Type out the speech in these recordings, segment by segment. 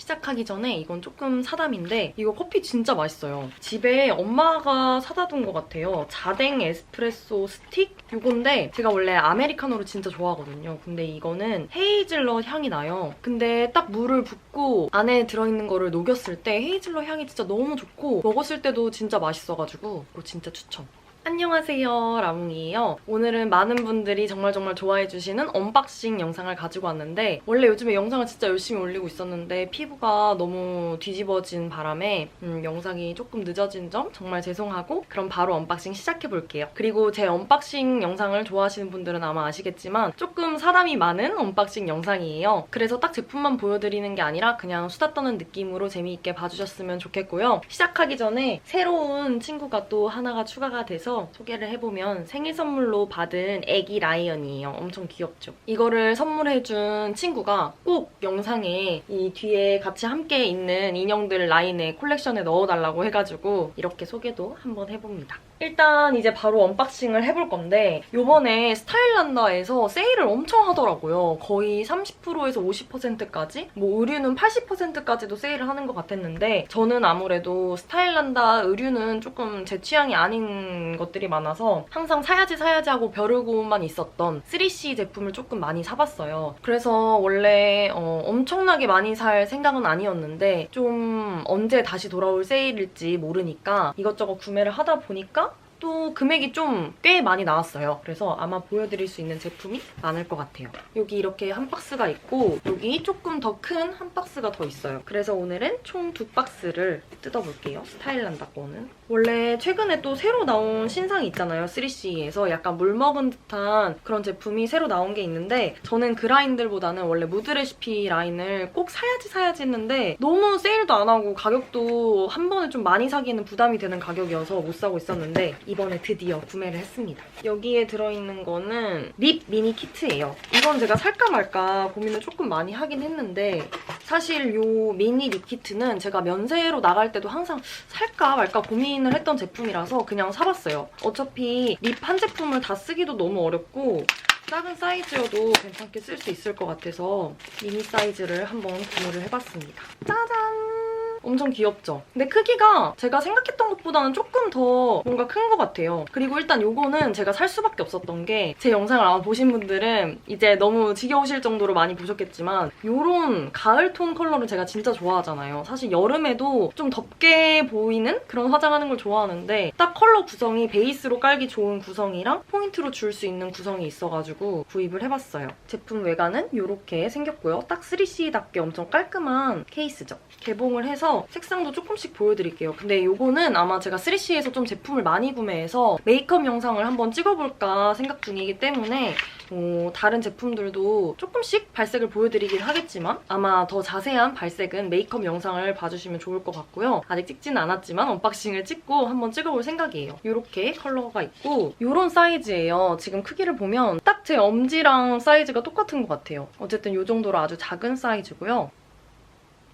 시작하기 전에 이건 조금 사담인데 이거 커피 진짜 맛있어요. 집에 엄마가 사다 둔 것 같아요. 자댕 에스프레소 스틱? 이건데 제가 원래 아메리카노를 진짜 좋아하거든요. 근데 이거는 헤이즐넛 향이 나요. 근데 딱 물을 붓고 안에 들어있는 거를 녹였을 때 헤이즐넛 향이 진짜 너무 좋고 먹었을 때도 진짜 맛있어가지고 이거 진짜 추천. 안녕하세요 라몽이에요. 오늘은 많은 분들이 정말 정말 좋아해주시는 언박싱 영상을 가지고 왔는데 원래 요즘에 영상을 진짜 열심히 올리고 있었는데 피부가 너무 뒤집어진 바람에 음, 영상이 조금 늦어진 점 정말 죄송하고 그럼 바로 언박싱 시작해볼게요. 그리고 제 언박싱 영상을 좋아하시는 분들은 아마 아시겠지만 조금 사람이 많은 언박싱 영상이에요. 그래서 딱 제품만 보여드리는 게 아니라 그냥 수다 떠는 느낌으로 재미있게 봐주셨으면 좋겠고요. 시작하기 전에 새로운 친구가 또 하나가 추가가 돼서 소개를 해보면 생일 선물로 받은 애기 라이언이에요. 엄청 귀엽죠? 이거를 선물해준 친구가 꼭 영상에 이 뒤에 같이 함께 있는 인형들 라인에 콜렉션에 넣어달라고 해가지고 이렇게 소개도 한번 해봅니다. 일단 이제 바로 언박싱을 해볼 건데 요번에 스타일란다에서 세일을 엄청 하더라고요. 거의 30%에서 50%까지? 뭐 의류는 80%까지도 세일을 하는 것 같았는데 저는 아무래도 스타일란다 의류는 조금 제 취향이 아닌 것들이 많아서 항상 사야지 사야지 하고 벼르고만 있었던 3C 제품을 조금 많이 사봤어요. 그래서 원래 어, 엄청나게 많이 살 생각은 아니었는데 좀 언제 다시 돌아올 세일일지 모르니까 이것저것 구매를 하다 보니까 또 금액이 좀 꽤 많이 나왔어요. 그래서 아마 보여드릴 수 있는 제품이 많을 것 같아요. 여기 이렇게 한 박스가 있고 여기 조금 더 큰 한 박스가 더 있어요. 그래서 오늘은 총 두 박스를 뜯어볼게요. 스타일란다 거는. 원래 최근에 또 새로 나온 신상이 있잖아요. 3CE에서 약간 물먹은 듯한 그런 제품이 새로 나온 게 있는데 저는 그 라인들보다는 원래 무드 레시피 라인을 꼭 사야지 사야지 했는데 너무 세일도 안 하고 가격도 한 번에 좀 많이 사기에는 부담이 되는 가격이어서 못 사고 있었는데 이번에 드디어 구매를 했습니다. 여기에 들어있는 거는 립 미니 키트예요. 이건 제가 살까 말까 고민을 조금 많이 하긴 했는데 사실 이 미니 립 키트는 제가 면세로 나갈 때도 항상 살까 말까 고민을 했던 제품이라서 그냥 사봤어요. 어차피 립 한 제품을 다 쓰기도 너무 어렵고 작은 사이즈여도 괜찮게 쓸 수 있을 것 같아서 미니 사이즈를 한번 구매를 해봤습니다. 짜잔! 엄청 귀엽죠? 근데 크기가 제가 생각했던 것보다는 조금 더 뭔가 큰 것 같아요. 그리고 일단 요거는 제가 살 수밖에 없었던 게 제 영상을 아마 보신 분들은 이제 너무 지겨우실 정도로 많이 보셨겠지만 요런 가을 톤 컬러를 제가 진짜 좋아하잖아요. 사실 여름에도 좀 덥게 보이는 그런 화장하는 걸 좋아하는데 딱 컬러 구성이 베이스로 깔기 좋은 구성이랑 포인트로 줄 수 있는 구성이 있어가지고 구입을 해봤어요. 제품 외관은 이렇게 생겼고요. 딱 3CE답게 엄청 깔끔한 케이스죠. 개봉을 해서 색상도 조금씩 보여드릴게요. 근데 이거는 아마 제가 3CE에서 좀 제품을 많이 구매해서 메이크업 영상을 한번 찍어볼까 생각 중이기 때문에 어, 다른 제품들도 조금씩 발색을 보여드리긴 하겠지만 아마 더 자세한 발색은 메이크업 영상을 봐주시면 좋을 것 같고요. 아직 찍지는 않았지만 언박싱을 찍고 한번 찍어볼 생각이에요. 이렇게 컬러가 있고 이런 사이즈예요. 지금 크기를 보면 딱 제 엄지랑 사이즈가 똑같은 것 같아요. 어쨌든 이 정도로 아주 작은 사이즈고요.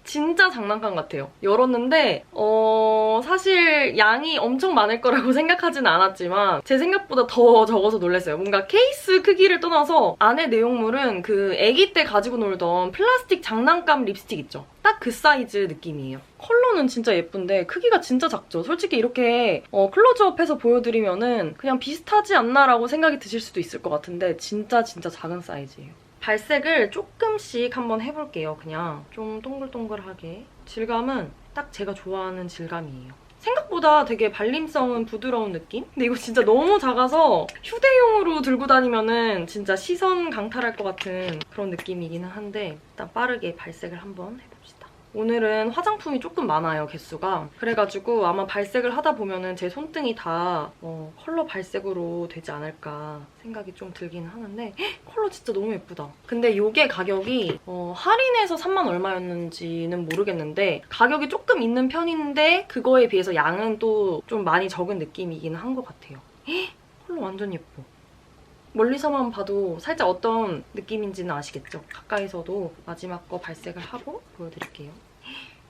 진짜 장난감 같아요. 열었는데 어 사실 양이 엄청 많을 거라고 생각하진 않았지만 제 생각보다 더 적어서 놀랐어요. 뭔가 케이스 크기를 떠나서 안에 내용물은 그 아기 때 가지고 놀던 플라스틱 장난감 립스틱 있죠. 딱 그 사이즈 느낌이에요. 컬러는 진짜 예쁜데 크기가 진짜 작죠. 솔직히 이렇게 어, 클로즈업해서 보여드리면은 그냥 비슷하지 않나라고 생각이 드실 수도 있을 것 같은데 진짜 진짜 작은 사이즈예요. 발색을 조금씩 한번 해볼게요. 그냥 좀 동글동글하게. 질감은 딱 제가 좋아하는 질감이에요. 생각보다 되게 발림성은 부드러운 느낌? 근데 이거 진짜 너무 작아서 휴대용으로 들고 다니면은 진짜 시선 강탈할 것 같은 그런 느낌이기는 한데 일단 빠르게 발색을 한번 해봅시다. 오늘은 화장품이 조금 많아요, 개수가. 그래가지고 아마 발색을 하다 보면은 제 손등이 다 어, 컬러 발색으로 되지 않을까 생각이 좀 들기는 하는데 헉, 컬러 진짜 너무 예쁘다. 근데 이게 가격이 어, 할인해서 3만 얼마였는지는 모르겠는데 가격이 조금 있는 편인데 그거에 비해서 양은 또 좀 많이 적은 느낌이기는 한것 같아요. 헉, 컬러 완전 예뻐. 멀리서만 봐도 살짝 어떤 느낌인지는 아시겠죠? 가까이서도 마지막 거 발색을 하고 보여드릴게요.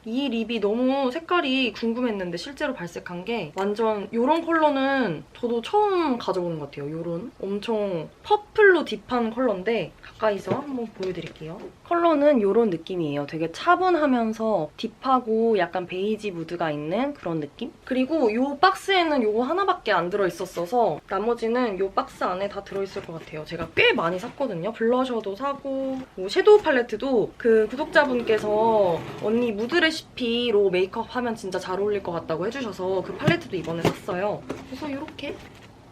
이 립이 너무 색깔이 궁금했는데 실제로 발색한 게 완전 이런 컬러는 저도 처음 가져보는 것 같아요. 이런 엄청 퍼플로 딥한 컬러인데 가까이서 한번 보여드릴게요. 컬러는 이런 느낌이에요. 되게 차분하면서 딥하고 약간 베이지 무드가 있는 그런 느낌? 그리고 이 박스에는 이거 하나밖에 안 들어있었어서 나머지는 이 박스 안에 다 들어있을 것 같아요. 제가 꽤 많이 샀거든요. 블러셔도 사고 뭐 섀도우 팔레트도 그 구독자분께서 언니 무드 레시 피로 메이크업 하면 진짜 잘 어울릴 것 같다고 해주셔서 그 팔레트도 이번에 샀어요. 그래서 이렇게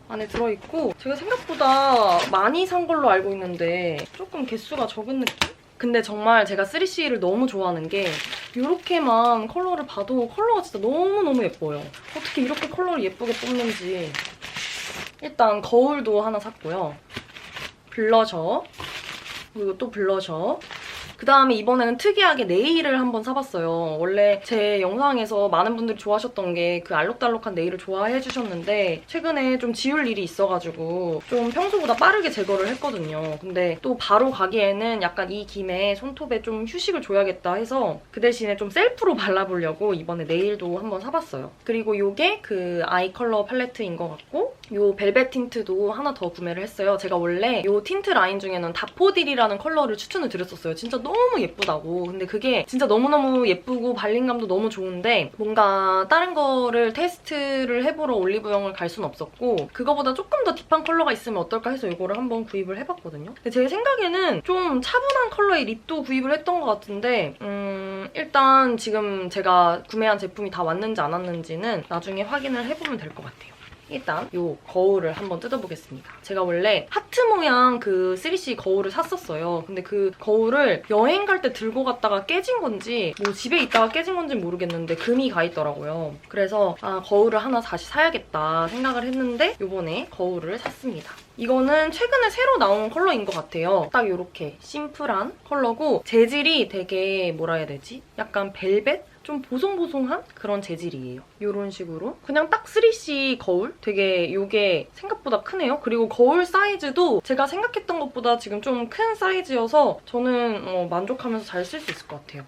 안에 들어있고 제가 생각보다 많이 산 걸로 알고 있는데 조금 개수가 적은 느낌? 근데 정말 제가 3CE를 너무 좋아하는 게 이렇게만 컬러를 봐도 컬러가 진짜 너무너무 예뻐요. 어떻게 이렇게 컬러를 예쁘게 뽑는지. 일단 거울도 하나 샀고요. 블러셔. 그리고 또 블러셔. 그 다음에 이번에는 특이하게 네일을 한번 사봤어요. 원래 제 영상에서 많은 분들이 좋아하셨던 게 그 알록달록한 네일을 좋아해 주셨는데 최근에 좀 지울 일이 있어가지고 좀 평소보다 빠르게 제거를 했거든요. 근데 또 바로 가기에는 약간 이 김에 손톱에 좀 휴식을 줘야겠다 해서 그 대신에 좀 셀프로 발라보려고 이번에 네일도 한번 사봤어요. 그리고 이게 그 아이 컬러 팔레트인 것 같고 이 벨벳 틴트도 하나 더 구매를 했어요. 제가 원래 이 틴트 라인 중에는 다포딜이라는 컬러를 추천을 드렸었어요. 진짜 너무 예쁘다고. 근데 그게 진짜 너무너무 예쁘고 발림감도 너무 좋은데 뭔가 다른 거를 테스트를 해보러 올리브영을 갈 순 없었고 그거보다 조금 더 딥한 컬러가 있으면 어떨까 해서 이거를 한번 구입을 해봤거든요. 근데 제 생각에는 좀 차분한 컬러의 립도 구입을 했던 것 같은데 음, 일단 지금 제가 구매한 제품이 다 왔는지 안 왔는지는 나중에 확인을 해보면 될 것 같아요. 일단 이 거울을 한번 뜯어보겠습니다. 제가 원래 하트 모양 그 3C 거울을 샀었어요. 근데 그 거울을 여행 갈 때 들고 갔다가 깨진 건지 뭐 집에 있다가 깨진 건지 모르겠는데 금이 가 있더라고요. 그래서 아 거울을 하나 다시 사야겠다 생각을 했는데 이번에 거울을 샀습니다. 이거는 최근에 새로 나온 컬러인 것 같아요. 딱 이렇게 심플한 컬러고 재질이 되게 뭐라 해야 되지? 약간 벨벳? 좀 보송보송한 그런 재질이에요. 이런 식으로. 그냥 딱 3C 거울? 되게 이게 생각보다 크네요. 그리고 거울 사이즈도 제가 생각했던 것보다 지금 좀 큰 사이즈여서 저는 어, 만족하면서 잘 쓸 수 있을 것 같아요.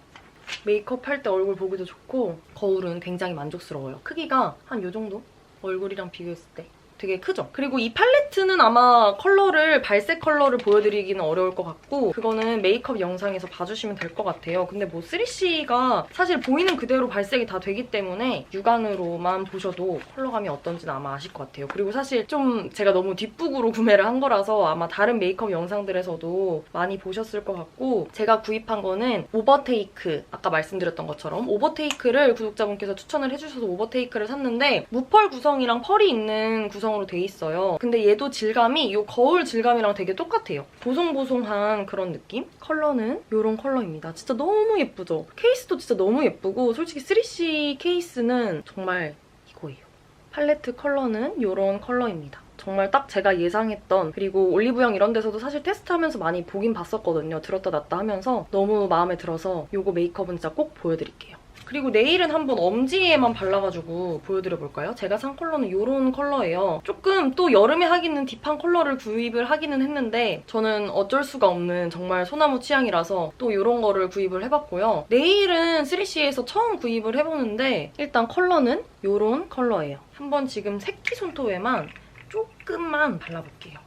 메이크업 할 때 얼굴 보기도 좋고 거울은 굉장히 만족스러워요. 크기가 한 이 정도? 얼굴이랑 비교했을 때. 되게 크죠? 그리고 이 팔레트는 아마 컬러를 발색 컬러를 보여드리기는 어려울 것 같고 그거는 메이크업 영상에서 봐주시면 될 것 같아요. 근데 뭐 3CE가 사실 보이는 그대로 발색이 다 되기 때문에 육안으로만 보셔도 컬러감이 어떤지는 아마 아실 것 같아요. 그리고 사실 좀 제가 너무 뒷북으로 구매를 한 거라서 아마 다른 메이크업 영상들에서도 많이 보셨을 것 같고 제가 구입한 거는 오버테이크 아까 말씀드렸던 것처럼 오버테이크를 구독자분께서 추천을 해주셔서 오버테이크를 샀는데 무펄 구성이랑 펄이 있는 구성 으로 돼 있어요. 근데 얘도 질감이 이 거울 질감이랑 되게 똑같아요. 보송보송한 그런 느낌? 컬러는 이런 컬러입니다. 진짜 너무 예쁘죠? 케이스도 진짜 너무 예쁘고 솔직히 3C 케이스는 정말 이거예요. 팔레트 컬러는 이런 컬러입니다. 정말 딱 제가 예상했던 그리고 올리브영 이런 데서도 사실 테스트하면서 많이 보긴 봤었거든요. 들었다 놨다 하면서 너무 마음에 들어서 이거 메이크업은 진짜 꼭 보여드릴게요. 그리고 네일은 한번 엄지에만 발라가지고 보여드려볼까요? 제가 산 컬러는 이런 컬러예요. 조금 또 여름에 하기는 딥한 컬러를 구입을 하기는 했는데 저는 어쩔 수가 없는 정말 소나무 취향이라서 또 이런 거를 구입을 해봤고요. 네일은 3CE에서 처음 구입을 해보는데 일단 컬러는 이런 컬러예요. 한번 지금 새끼 손톱에만 조금만 발라볼게요.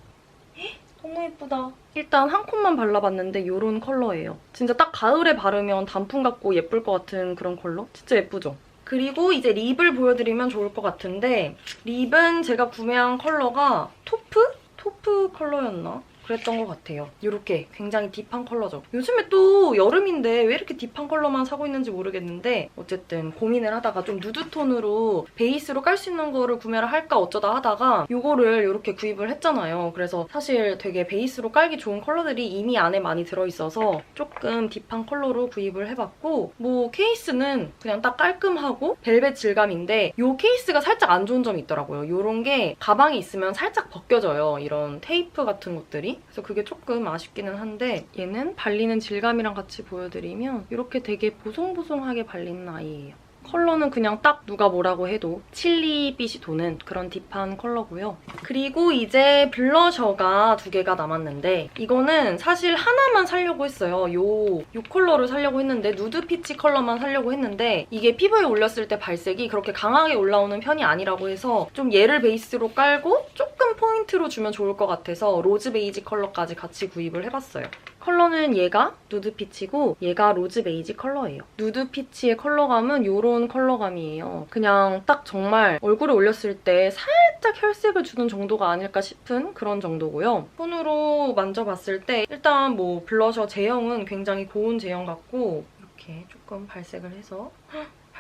너무 예쁘다. 일단 한 콧만 발라봤는데 이런 컬러예요. 진짜 딱 가을에 바르면 단풍 같고 예쁠 것 같은 그런 컬러? 진짜 예쁘죠? 그리고 이제 립을 보여드리면 좋을 것 같은데 립은 제가 구매한 컬러가 토프? 토프 컬러였나? 그랬던 것 같아요. 이렇게 굉장히 딥한 컬러죠. 요즘에 또 여름인데 왜 이렇게 딥한 컬러만 사고 있는지 모르겠는데 어쨌든 고민을 하다가 좀 누드 톤으로 베이스로 깔 수 있는 거를 구매를 할까 어쩌다 하다가 이거를 이렇게 구입을 했잖아요. 그래서 사실 되게 베이스로 깔기 좋은 컬러들이 이미 안에 많이 들어있어서 조금 딥한 컬러로 구입을 해봤고 뭐 케이스는 그냥 딱 깔끔하고 벨벳 질감인데 이 케이스가 살짝 안 좋은 점이 있더라고요. 이런 게 가방에 있으면 살짝 벗겨져요. 이런 테이프 같은 것들이. 그래서 그게 조금 아쉽기는 한데 얘는 발리는 질감이랑 같이 보여드리면 이렇게 되게 보송보송하게 발리는 아이예요. 컬러는 그냥 딱 누가 뭐라고 해도 칠리빛이 도는 그런 딥한 컬러고요. 그리고 이제 블러셔가 두 개가 남았는데 이거는 사실 하나만 살려고 했어요. 요, 요 컬러를 살려고 했는데 누드 피치 컬러만 살려고 했는데 이게 피부에 올렸을 때 발색이 그렇게 강하게 올라오는 편이 아니라고 해서 좀 얘를 베이스로 깔고 조금 포인트로 주면 좋을 것 같아서 로즈 베이지 컬러까지 같이 구입을 해봤어요. 컬러는 얘가 누드 피치고 얘가 로즈 베이지 컬러예요. 누드 피치의 컬러감은 이런 컬러감이에요. 그냥 딱 정말 얼굴에 올렸을 때 살짝 혈색을 주는 정도가 아닐까 싶은 그런 정도고요. 손으로 만져봤을 때 일단 뭐 블러셔 제형은 굉장히 고운 제형 같고 이렇게 조금 발색을 해서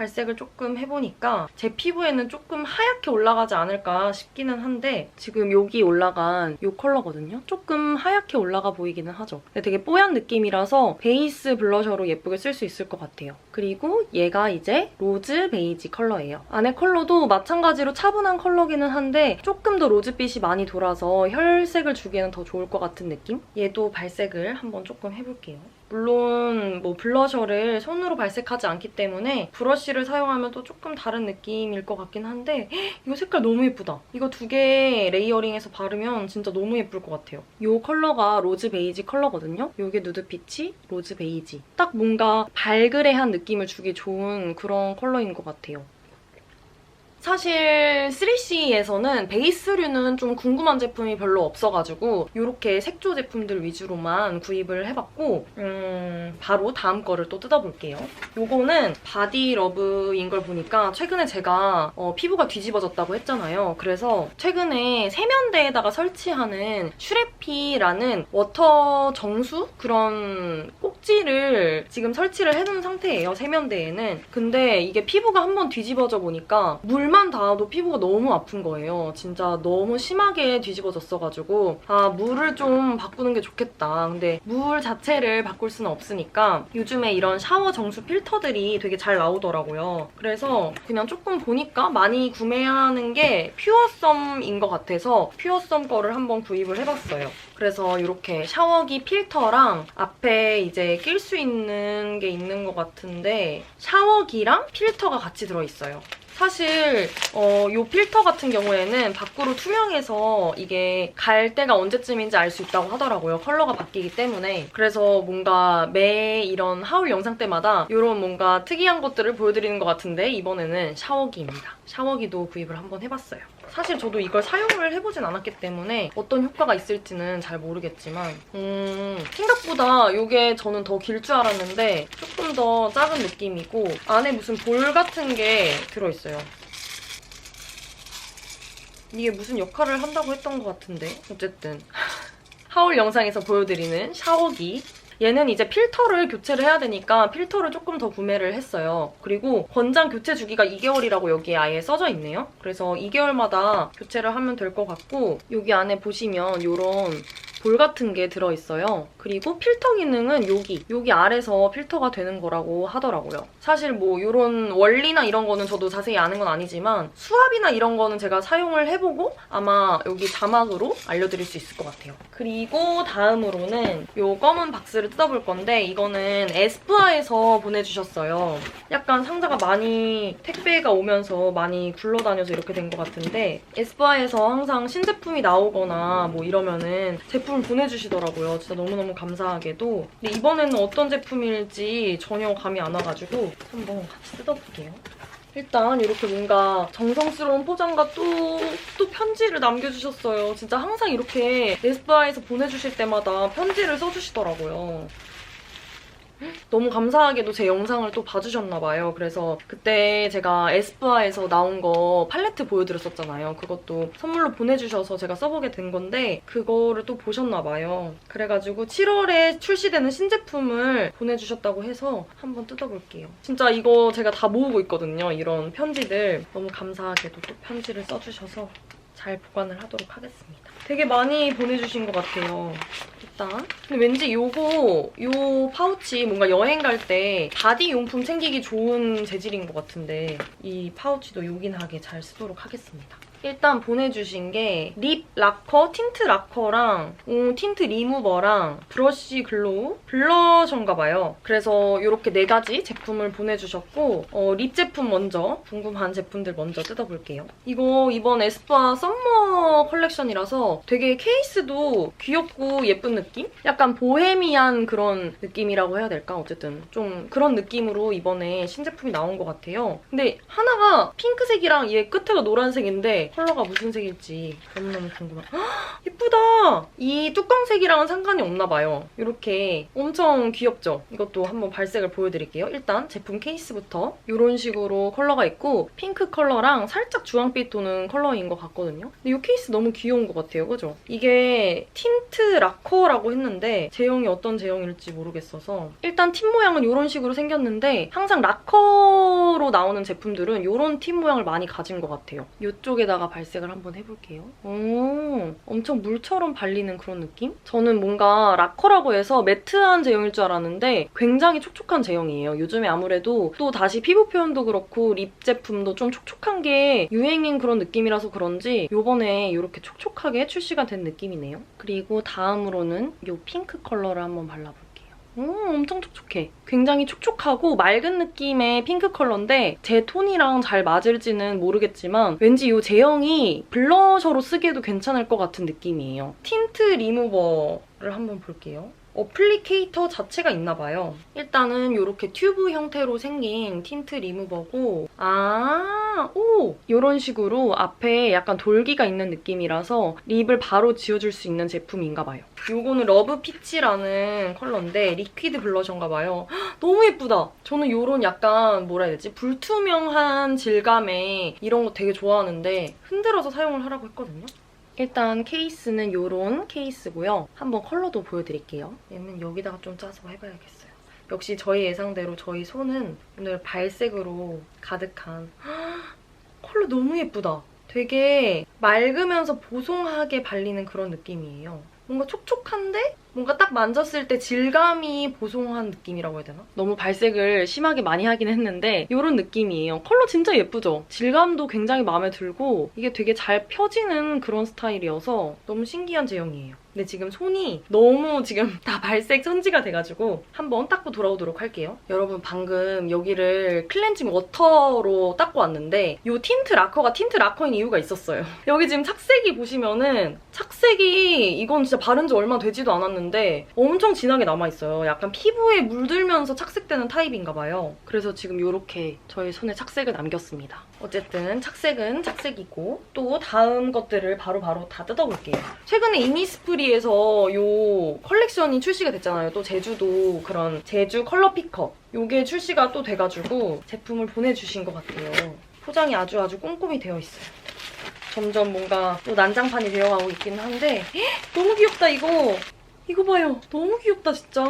발색을 조금 해보니까 제 피부에는 조금 하얗게 올라가지 않을까 싶기는 한데 지금 여기 올라간 이 컬러거든요. 조금 하얗게 올라가 보이기는 하죠. 근데 되게 뽀얀 느낌이라서 베이스 블러셔로 예쁘게 쓸 수 있을 것 같아요. 그리고 얘가 이제 로즈 베이지 컬러예요. 안에 컬러도 마찬가지로 차분한 컬러기는 한데 조금 더 로즈빛이 많이 돌아서 혈색을 주기에는 더 좋을 것 같은 느낌? 얘도 발색을 한번 조금 해볼게요. 물론 뭐 블러셔를 손으로 발색하지 않기 때문에 브러쉬 를 사용하면 또 조금 다른 느낌일 것 같긴 한데 헉, 이거 색깔 너무 예쁘다. 이거 두 개 레이어링해서 바르면 진짜 너무 예쁠 것 같아요. 이 컬러가 로즈 베이지 컬러거든요. 이게 누드 피치, 로즈 베이지. 딱 뭔가 발그레한 느낌을 주기 좋은 그런 컬러인 것 같아요. 사실 3CE에서는 베이스류는 좀 궁금한 제품이 별로 없어가지고 이렇게 색조 제품들 위주로만 구입을 해봤고 음, 바로 다음 거를 또 뜯어볼게요. 요거는 바디러브인 걸 보니까 최근에 제가 어, 피부가 뒤집어졌다고 했잖아요. 그래서 최근에 세면대에다가 설치하는 슈레피라는 워터 정수? 그런 꼭지를 지금 설치를 해놓은 상태예요. 세면대에는. 근데 이게 피부가 한번 뒤집어져 보니까 물만 닿아도 피부가 너무 아픈 거예요. 진짜 너무 심하게 뒤집어졌어가지고 아 물을 좀 바꾸는 게 좋겠다. 근데 물 자체를 바꿀 수는 없으니까 요즘에 이런 샤워 정수 필터들이 되게 잘 나오더라고요. 그래서 그냥 조금 보니까 많이 구매하는 게 퓨어썸인 것 같아서 퓨어썸 거를 한번 구입을 해봤어요. 그래서 이렇게 샤워기 필터랑 앞에 이제 낄 수 있는 게 있는 것 같은데 샤워기랑 필터가 같이 들어있어요. 사실 어, 이 필터 같은 경우에는 밖으로 투명해서 이게 갈 때가 언제쯤인지 알 수 있다고 하더라고요. 컬러가 바뀌기 때문에. 그래서 뭔가 매 이런 하울 영상 때마다 이런 뭔가 특이한 것들을 보여드리는 것 같은데 이번에는 샤워기입니다. 샤워기도 구입을 한번 해봤어요. 사실 저도 이걸 사용을 해보진 않았기 때문에 어떤 효과가 있을지는 잘 모르겠지만 음, 생각보다 이게 저는 더 길 줄 알았는데 조금 더 작은 느낌이고 안에 무슨 볼 같은 게 들어있어요. 이게 무슨 역할을 한다고 했던 것 같은데 어쨌든 하울 영상에서 보여드리는 샤워기 얘는 이제 필터를 교체를 해야 되니까 필터를 조금 더 구매를 했어요. 그리고 권장 교체 주기가 2개월이라고 여기에 아예 써져 있네요. 그래서 2개월마다 교체를 하면 될 것 같고 여기 안에 보시면 이런 볼 같은 게 들어있어요. 그리고 필터 기능은 여기, 여기 아래서 필터가 되는 거라고 하더라고요. 사실 뭐 이런 원리나 이런 거는 저도 자세히 아는 건 아니지만 수압이나 이런 거는 제가 사용을 해보고 아마 여기 자막으로 알려드릴 수 있을 것 같아요. 그리고 다음으로는 이 검은 박스를 뜯어볼 건데 이거는 에스쁘아에서 보내주셨어요. 약간 상자가 많이 택배가 오면서 많이 굴러다녀서 이렇게 된 것 같은데 에스쁘아에서 항상 신제품이 나오거나 뭐 이러면은 제품을 보내주시더라고요. 진짜 너무너무 감사하게도. 근데 이번에는 어떤 제품일지 전혀 감이 안 와가지고 한번 같이 뜯어볼게요. 일단 이렇게 뭔가 정성스러운 포장과 또, 또 편지를 남겨주셨어요. 진짜 항상 이렇게 에스쁘아에서 보내주실 때마다 편지를 써주시더라고요. 너무 감사하게도 제 영상을 또 봐주셨나봐요. 그래서 그때 제가 에스쁘아에서 나온 거 팔레트 보여드렸었잖아요. 그것도 선물로 보내주셔서 제가 써보게 된 건데 그거를 또 보셨나봐요. 그래가지고 7월에 출시되는 신제품을 보내주셨다고 해서 한번 뜯어볼게요. 진짜 이거 제가 다 모으고 있거든요. 이런 편지들. 너무 감사하게도 또 편지를 써주셔서 잘 보관을 하도록 하겠습니다. 되게 많이 보내주신 것 같아요. 일단. 근데 왠지 요거, 요 파우치 뭔가 여행 갈 때 바디 용품 챙기기 좋은 재질인 것 같은데 이 파우치도 요긴하게 잘 쓰도록 하겠습니다. 일단 보내주신 게 립 락커, 틴트 락커랑 음, 틴트 리무버랑 브러쉬 글로우, 블러셔인가 봐요. 그래서 이렇게 네 가지 제품을 보내주셨고 어, 립 제품 먼저 궁금한 제품들 먼저 뜯어볼게요. 이거 이번 에스쁘아 썸머 컬렉션이라서 되게 케이스도 귀엽고 예쁜 느낌? 약간 보헤미안 그런 느낌이라고 해야 될까? 어쨌든 좀 그런 느낌으로 이번에 신제품이 나온 것 같아요. 근데 하나가 핑크색이랑 얘 끝에가 노란색인데 컬러가 무슨 색일지 너무너무 궁금해. 헉, 예쁘다! 이 뚜껑색이랑은 상관이 없나 봐요. 이렇게 엄청 귀엽죠? 이것도 한번 발색을 보여드릴게요. 일단 제품 케이스부터 이런 식으로 컬러가 있고 핑크 컬러랑 살짝 주황빛 도는 컬러인 것 같거든요. 근데 이 케이스 너무 귀여운 것 같아요. 그죠? 이게 틴트 락커라고 했는데 제형이 어떤 제형일지 모르겠어서 일단 팁 모양은 이런 식으로 생겼는데 항상 락커로 나오는 제품들은 이런 팁 모양을 많이 가진 것 같아요. 이쪽에다가 발색을 한번 해볼게요. 오, 엄청 물처럼 발리는 그런 느낌? 저는 뭔가 락커라고 해서 매트한 제형일 줄 알았는데 굉장히 촉촉한 제형이에요. 요즘에 아무래도 또 다시 피부 표현도 그렇고 립 제품도 좀 촉촉한 게 유행인 그런 느낌이라서 그런지 요번에 이렇게 촉촉하게 출시가 된 느낌이네요. 그리고 다음으로는 이 핑크 컬러를 한번 발라볼게요. 오, 엄청 촉촉해. 굉장히 촉촉하고 맑은 느낌의 핑크 컬러인데 제 톤이랑 잘 맞을지는 모르겠지만 왠지 이 제형이 블러셔로 쓰기에도 괜찮을 것 같은 느낌이에요. 틴트 리무버를 한번 볼게요. 어플리케이터 자체가 있나 봐요. 일단은 이렇게 튜브 형태로 생긴 틴트 리무버고 아, 오! 이런 식으로 앞에 약간 돌기가 있는 느낌이라서 립을 바로 지워줄 수 있는 제품인가 봐요. 이거는 러브 피치라는 컬러인데 리퀴드 블러셔인가 봐요. 헉, 너무 예쁘다. 저는 이런 약간 뭐라 해야 되지? 불투명한 질감의 이런 거 되게 좋아하는데 흔들어서 사용을 하라고 했거든요. 일단 케이스는 이런 케이스고요. 한번 컬러도 보여드릴게요. 얘는 여기다가 좀 짜서 해봐야겠어요. 역시 저희 예상대로 저희 손은 오늘 발색으로 가득한 컬러 너무 예쁘다. 되게 맑으면서 보송하게 발리는 그런 느낌이에요. 뭔가 촉촉한데 뭔가 딱 만졌을 때 질감이 보송한 느낌이라고 해야 되나? 너무 발색을 심하게 많이 하긴 했는데 이런 느낌이에요. 컬러 진짜 예쁘죠? 질감도 굉장히 마음에 들고 이게 되게 잘 펴지는 그런 스타일이어서 너무 신기한 제형이에요. 근데 지금 손이 너무 지금 다 발색 천지가 돼가지고 한번 닦고 돌아오도록 할게요. 여러분 방금 여기를 클렌징 워터로 닦고 왔는데 이 틴트 락커가 틴트 락커인 이유가 있었어요. 여기 지금 착색이 보시면은 착색이 이건 진짜 바른 지 얼마 되지도 않았는데 엄청 진하게 남아있어요. 약간 피부에 물들면서 착색되는 타입인가 봐요. 그래서 지금 이렇게 저희 손에 착색을 남겼습니다. 어쨌든 착색은 착색이고 또 다음 것들을 바로바로 다 뜯어볼게요. 최근에 이니스프리에서 이 컬렉션이 출시가 됐잖아요. 또 제주도 그런 제주 컬러 픽업 이게 출시가 또 돼가지고 제품을 보내주신 것 같아요. 포장이 아주 아주 꼼꼼히 되어 있어요. 점점 뭔가 또 난장판이 되어가고 있긴 한데 헉, 너무 귀엽다 이거. 이거 봐요. 너무 귀엽다 진짜.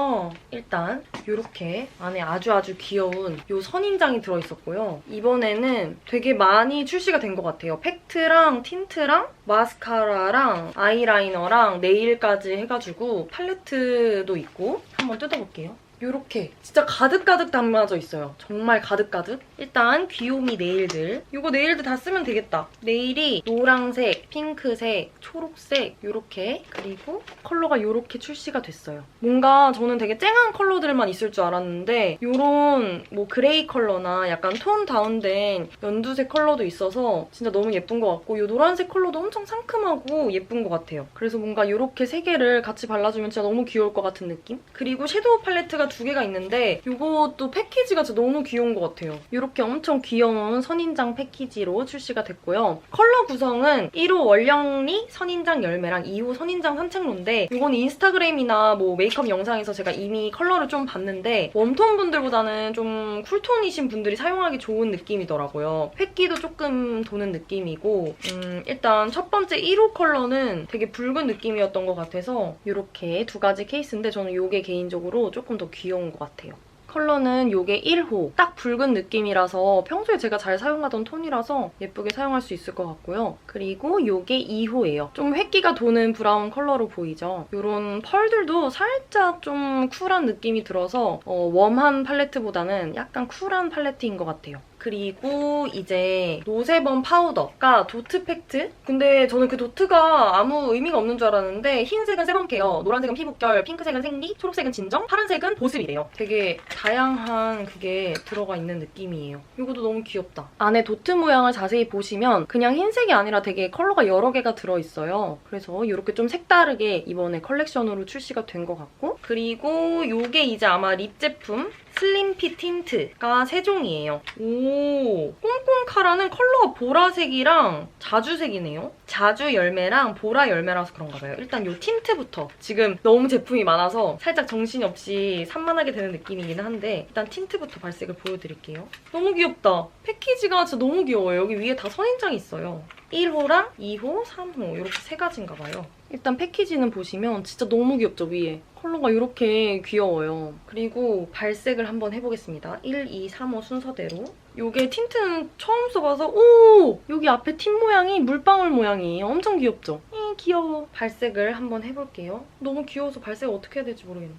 일단 이렇게 안에 아주 아주 귀여운 이 선인장이 들어있었고요. 이번에는 되게 많이 출시가 된 것 같아요. 팩트랑 틴트랑 마스카라랑 아이라이너랑 네일까지 해가지고 팔레트도 있고 한번 뜯어볼게요. 이렇게 진짜 가득가득 담아져 있어요. 정말 가득가득. 일단 귀요미 네일들. 이거 네일들 다 쓰면 되겠다. 네일이 노란색, 핑크색, 초록색 이렇게 그리고 컬러가 이렇게 출시가 됐어요. 뭔가 저는 되게 쨍한 컬러들만 있을 줄 알았는데 이런 뭐 그레이 컬러나 약간 톤 다운된 연두색 컬러도 있어서 진짜 너무 예쁜 것 같고 이 노란색 컬러도 엄청 상큼하고 예쁜 것 같아요. 그래서 뭔가 이렇게 세 개를 같이 발라주면 진짜 너무 귀여울 것 같은 느낌? 그리고 섀도우 팔레트가 두 개가 있는데 이것도 패키지가 진짜 너무 귀여운 것 같아요. 이렇게 엄청 귀여운 선인장 패키지로 출시가 됐고요. 컬러 구성은 1호 원령리 선인장 열매랑 2호 선인장 산책로인데 이건 인스타그램이나 뭐 메이크업 영상에서 제가 이미 컬러를 좀 봤는데 웜톤 분들보다는 좀 쿨톤이신 분들이 사용하기 좋은 느낌이더라고요. 획기도 조금 도는 느낌이고 음, 일단 첫 번째 1호 컬러는 되게 붉은 느낌이었던 것 같아서 이렇게 두 가지 케이스인데 저는 이게 개인적으로 조금 더 귀여운 것 같아요. 컬러는 이게 1호. 딱 붉은 느낌이라서 평소에 제가 잘 사용하던 톤이라서 예쁘게 사용할 수 있을 것 같고요. 그리고 이게 2호예요. 좀 획기가 도는 브라운 컬러로 보이죠? 이런 펄들도 살짝 좀 쿨한 느낌이 들어서 어, 웜한 팔레트보다는 약간 쿨한 팔레트인 것 같아요. 그리고 이제 노세범 파우더가 도트 팩트? 근데 저는 그 도트가 아무 의미가 없는 줄 알았는데 흰색은 세범 케어, 노란색은 피부결, 핑크색은 생리, 초록색은 진정, 파란색은 보습이래요. 되게 다양한 그게 들어가 있는 느낌이에요. 이것도 너무 귀엽다. 안에 도트 모양을 자세히 보시면 그냥 흰색이 아니라 되게 컬러가 여러 개가 들어있어요. 그래서 이렇게 좀 색다르게 이번에 컬렉션으로 출시가 된 것 같고 그리고 이게 이제 아마 립 제품 슬림핏 틴트가 세 종이에요. 오, 꼼꼼 카라는 컬러가 보라색이랑 자주색이네요. 자주 열매랑 보라 열매라서 그런가 봐요. 일단 이 틴트부터 지금 너무 제품이 많아서 살짝 정신이 없이 산만하게 되는 느낌이긴 한데 일단 틴트부터 발색을 보여드릴게요. 너무 귀엽다. 패키지가 진짜 너무 귀여워요. 여기 위에 다 선인장이 있어요. 1호랑 2호, 3호 이렇게 세 가지인가 봐요. 일단 패키지는 보시면 진짜 너무 귀엽죠, 위에. 컬러가 이렇게 귀여워요. 그리고 발색을 한번 해보겠습니다. 1, 2, 3호 순서대로. 이게 틴트는 처음 써봐서 오! 여기 앞에 틴 모양이 물방울 모양이에요. 엄청 귀엽죠? 이 귀여워. 발색을 한번 해볼게요. 너무 귀여워서 발색을 어떻게 해야 될지 모르겠네.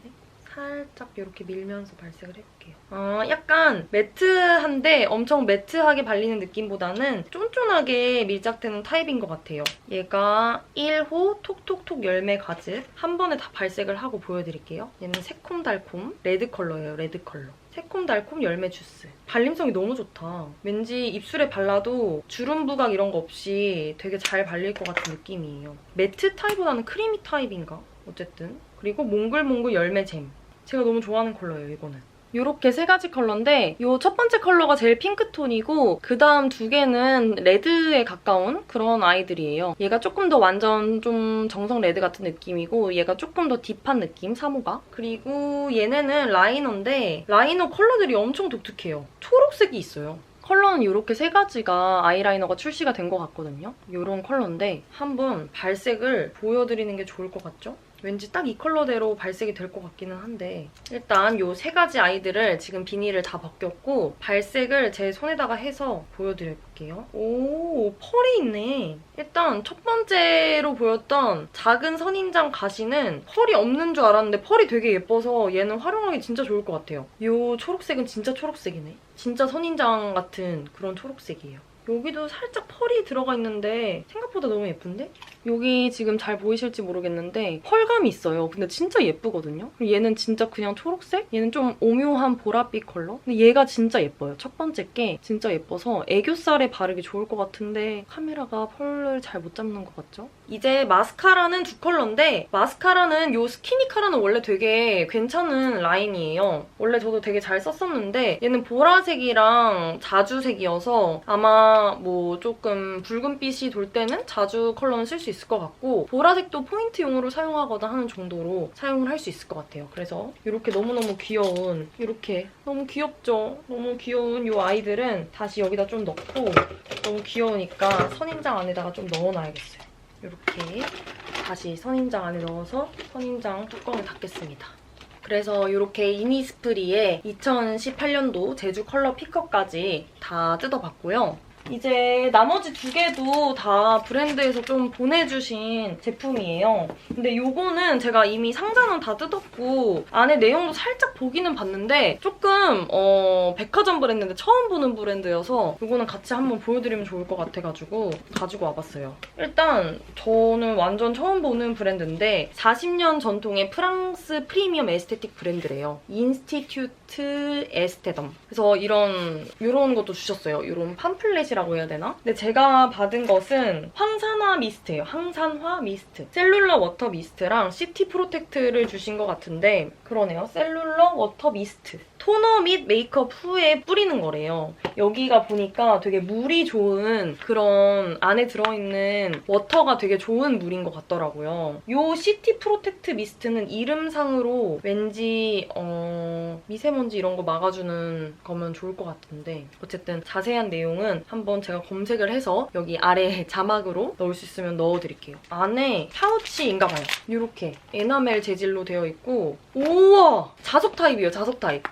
살짝 이렇게 밀면서 발색을 해볼게요. 아, 약간 매트한데 엄청 매트하게 발리는 느낌보다는 쫀쫀하게 밀착되는 타입인 것 같아요. 얘가 1호 톡톡톡 열매 가즙 한 번에 다 발색을 하고 보여드릴게요. 얘는 새콤달콤 레드 컬러예요, 레드 컬러. 새콤달콤 열매 주스. 발림성이 너무 좋다. 왠지 입술에 발라도 주름 부각 이런 거 없이 되게 잘 발릴 것 같은 느낌이에요. 매트 타입보다는 크리미 타입인가? 어쨌든. 그리고 몽글몽글 열매 잼. 제가 너무 좋아하는 컬러예요, 이거는. 이렇게 세 가지 컬러인데 이 첫 번째 컬러가 제일 핑크톤이고 그 다음 두 개는 레드에 가까운 그런 아이들이에요. 얘가 조금 더 완전 좀 정성 레드 같은 느낌이고 얘가 조금 더 딥한 느낌, 3호가. 그리고 얘네는 라이너인데 라이너 컬러들이 엄청 독특해요. 초록색이 있어요. 컬러는 이렇게 세 가지가 아이라이너가 출시가 된 것 같거든요. 이런 컬러인데 한번 발색을 보여드리는 게 좋을 것 같죠? 왠지 딱 이 컬러대로 발색이 될 것 같기는 한데 일단 이 세 가지 아이들을 지금 비닐을 다 벗겼고 발색을 제 손에다가 해서 보여드릴게요. 오 펄이 있네. 일단 첫 번째로 보였던 작은 선인장 가시는 펄이 없는 줄 알았는데 펄이 되게 예뻐서 얘는 활용하기 진짜 좋을 것 같아요. 이 초록색은 진짜 초록색이네. 진짜 선인장 같은 그런 초록색이에요. 여기도 살짝 펄이 들어가 있는데 생각보다 너무 예쁜데? 여기 지금 잘 보이실지 모르겠는데 펄감이 있어요. 근데 진짜 예쁘거든요? 얘는 진짜 그냥 초록색? 얘는 좀 오묘한 보랏빛 컬러? 근데 얘가 진짜 예뻐요. 첫 번째 게 진짜 예뻐서 애교살에 바르기 좋을 것 같은데 카메라가 펄을 잘 못 잡는 것 같죠? 이제 마스카라는 두 컬러인데 마스카라는 이 스키니 카라는 원래 되게 괜찮은 라인이에요. 원래 저도 되게 잘 썼었는데 얘는 보라색이랑 자주색이어서 아마 뭐 조금 붉은빛이 돌 때는 자주 컬러는 쓸 수 있을 것 같고 보라색도 포인트용으로 사용하거나 하는 정도로 사용을 할 수 있을 것 같아요. 그래서 이렇게 너무너무 귀여운 이렇게 너무 귀엽죠? 너무 귀여운 이 아이들은 다시 여기다 좀 넣고 너무 귀여우니까 선인장 안에다가 좀 넣어놔야겠어요. 이렇게 다시 선인장 안에 넣어서 선인장 뚜껑을 닫겠습니다. 그래서 이렇게 이니스프리에 2018년도 제주 컬러 피커까지 다 뜯어봤고요. 이제 나머지 두 개도 다 브랜드에서 좀 보내주신 제품이에요. 근데 요거는 제가 이미 상자는 다 뜯었고 안에 내용도 살짝 보기는 봤는데 조금 어, 백화점 브랜드인데 처음 보는 브랜드여서 요거는 같이 한번 보여드리면 좋을 것 같아가지고 가지고 와봤어요. 일단 저는 완전 처음 보는 브랜드인데 40년 전통의 프랑스 프리미엄 에스테틱 브랜드래요. 인스티튜트 에스테덤. 그래서 이런 이런 것도 주셨어요. 이런 팜플렛이 라고 해야 되나? 근데 제가 받은 것은 황산화 미스트예요. 항산화 미스트. 셀룰러 워터 미스트랑 시티 프로텍트를 주신 것 같은데 그러네요. 셀룰러 워터 미스트. 토너 및 메이크업 후에 뿌리는 거래요. 여기가 보니까 되게 물이 좋은 그런 안에 들어있는 워터가 되게 좋은 물인 것 같더라고요. 이 시티 프로텍트 미스트는 이름상으로 왠지 어, 미세먼지 이런 거 막아주는 거면 좋을 것 같은데 어쨌든 자세한 내용은 한번 제가 검색을 해서 여기 아래 자막으로 넣을 수 있으면 넣어드릴게요. 안에 파우치인가 봐요. 이렇게 에나멜 재질로 되어 있고 우와! 자석 타입이에요, 자석 타입.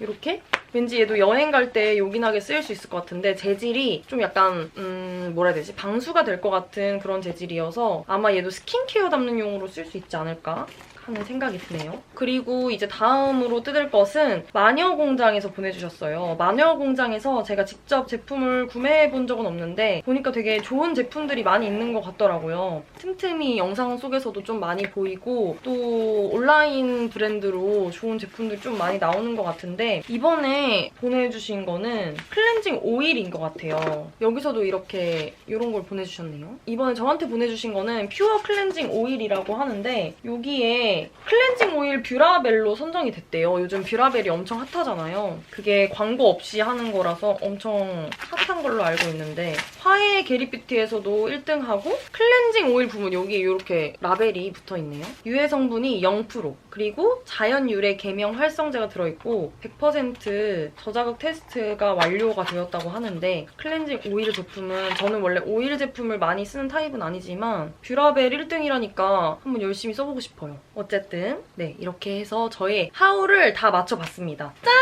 이렇게? 왠지 얘도 여행 갈 때 요긴하게 쓰일 수 있을 것 같은데 재질이 좀 약간 음 뭐라 해야 되지? 방수가 될 것 같은 그런 재질이어서 아마 얘도 스킨케어 담는 용으로 쓸 수 있지 않을까 하는 생각이 드네요. 그리고 이제 다음으로 뜯을 것은 마녀공장에서 보내주셨어요. 마녀공장에서 제가 직접 제품을 구매해 본 적은 없는데 보니까 되게 좋은 제품들이 많이 있는 것 같더라고요. 틈틈이 영상 속에서도 좀 많이 보이고 또 온라인 브랜드로 좋은 제품들 좀 많이 나오는 것 같은데 이번에 보내주신 거는 클렌징 오일인 것 같아요. 여기서도 이렇게 이런 걸 보내주셨네요. 이번에 저한테 보내주신 거는 퓨어 클렌징 오일이라고 하는데 여기에 클렌징 오일 뷰라벨로 선정이 됐대요. 요즘 뷰라벨이 엄청 핫하잖아요. 그게 광고 없이 하는 거라서 엄청 핫한 걸로 알고 있는데 화해 게리뷰티에서도 1등하고 클렌징 오일 부분 여기 이렇게 라벨이 붙어있네요. 유해 성분이 0% 그리고 자연 유래 계명 활성제가 들어있고 100% 저자극 테스트가 완료가 되었다고 하는데 클렌징 오일 제품은 저는 원래 오일 제품을 많이 쓰는 타입은 아니지만 뷰라벨 1등이라니까 한번 열심히 써보고 싶어요. 어쨌든 네 이렇게 해서 저의 하울을 다 맞춰봤습니다. 짠!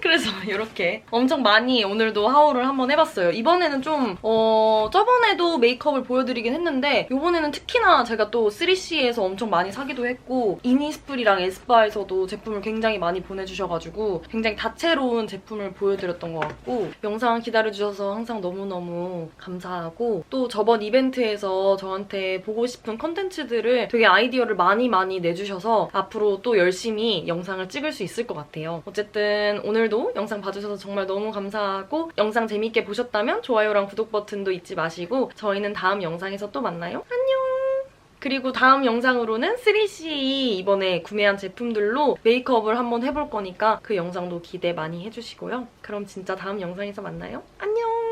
그래서 이렇게 엄청 많이 오늘도 하울을 한번 해봤어요. 이번에는 좀 어, 저번에도 메이크업을 보여드리긴 했는데 이번에는 특히나 제가 또 3CE에서 엄청 많이 사기도 했고 이니스프리랑 에스쁘아에서도 제품을 굉장히 많이 보내주셔가지고 굉장히 다채로운 제품을 보여드렸던 것 같고 영상 기다려주셔서 항상 너무너무 감사하고 또 저번 이벤트에서 저한테 보고 싶은 컨텐츠들을 되게 아이디어를 많이 많이 내주셔서 앞으로 또 열심히 영상을 찍을 수 있을 것 같아요. 어쨌든 오늘도 영상 봐주셔서 정말 너무 감사하고 영상 재밌게 보셨다면 좋아요랑 구독 버튼도 잊지 마시고 저희는 다음 영상에서 또 만나요. 안녕! 그리고 다음 영상으로는 3CE 이번에 구매한 제품들로 메이크업을 한번 해볼 거니까 그 영상도 기대 많이 해주시고요. 그럼 진짜 다음 영상에서 만나요. 안녕!